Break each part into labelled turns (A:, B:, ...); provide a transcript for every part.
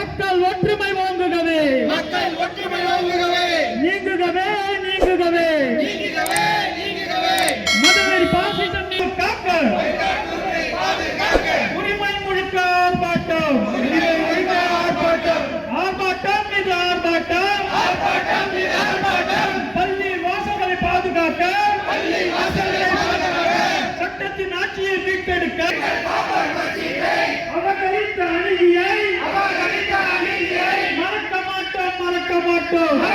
A: மக்கள் ஒற்றுமை வாங்குகவே. மக்கள் ஒற்றுமை வாங்குகவே. நீங்குகவே நீங்குகவே. நீங்குகவே நீங்குகவே. மதுரை பாசிசம் நீ காக்க. உரிமை முழுக்க ஆர்ப்பாட்டம். ஆர்ப்பாட்டம் மீது ஆர்ப்பாட்டம். பள்ளி வாசல்களை பாதுகாக்க. பள்ளி வாசல்களை பாதுகாக்க. சட்டத்தின் ஆட்சியை மீட்டெடுக்க.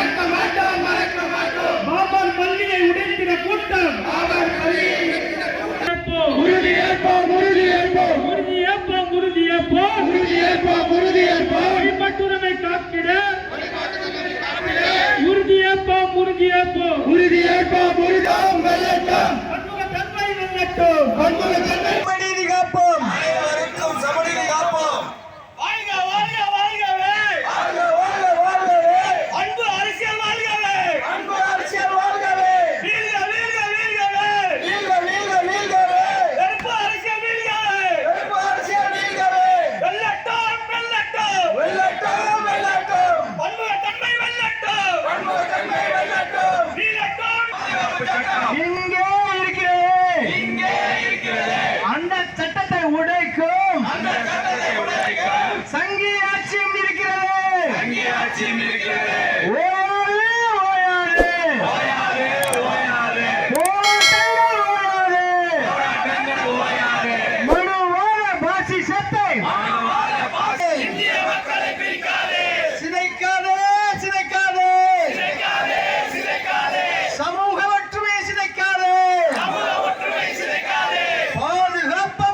A: மறக்க மாட்டோம் மறக்க மாட்டோம். பாபர் பள்ளியை உடைத்திட கூட்டம். பாபர் பள்ளியை உடைத்திட கூட்டம். உறுதி ஏற்போம் உறுதி ஏற்போம். உறுதி ஏற்போம் உறுதி ஏற்போம். உறுதி ஏற்போம் உறுதி ஏற்போம். வழிபாட்டுரிமை காத்திட உறுதி ஏற்போம் உறுதி ஏற்போம். உறுதி ஏற்போம்
B: மனு வாழ பாசி செத்த